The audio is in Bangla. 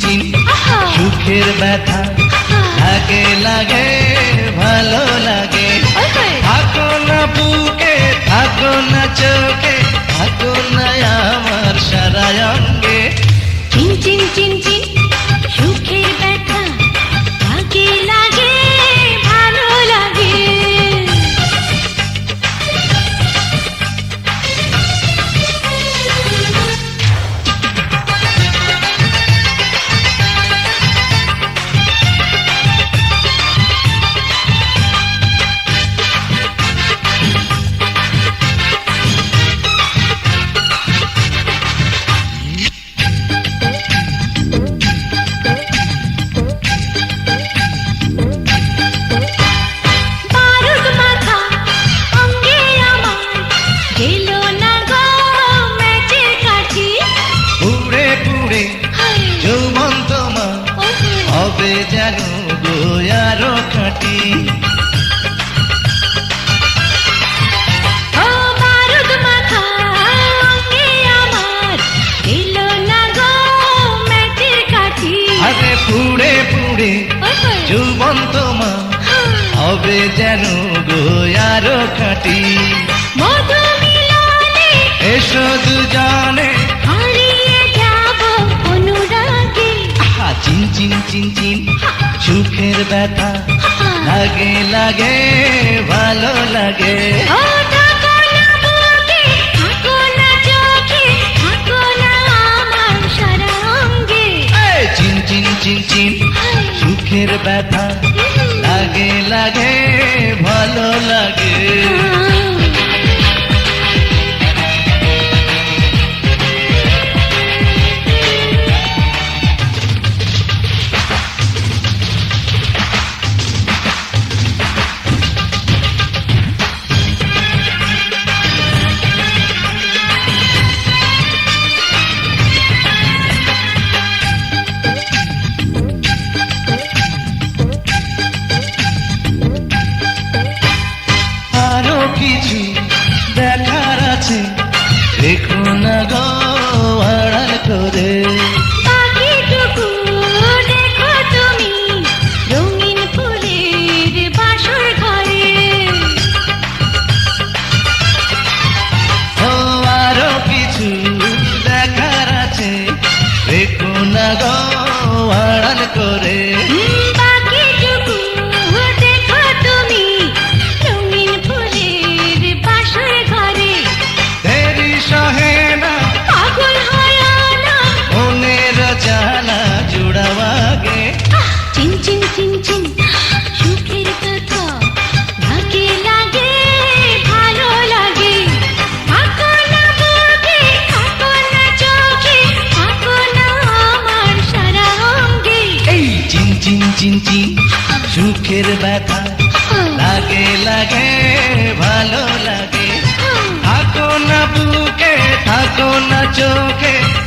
চিন দুঃখের ব্যথা লাগে লাগে ভালো লাগে। থাকো না বুকে থাকো না চোখে থাকো পুড়ে পুড়ে যৌবন তোমার হবে যেন গোয়ারো আরে পুড়ে পুড়ে যৌবন তোমার হবে যেন গোয়ারো মিলনে এসো দুজনে চিন চিন সুখের ব্যথা। লাগে লাগে ভালো লাগে। চিন সুখের ব্যথা। লাগে লাগে ভালো লাগে। কিছু দেখার আছে। দেখো না গো করে। সুখের ব্যথা। লাগে লাগে ভালো লাগে। থাকো না বুকে থাকো না চোখে।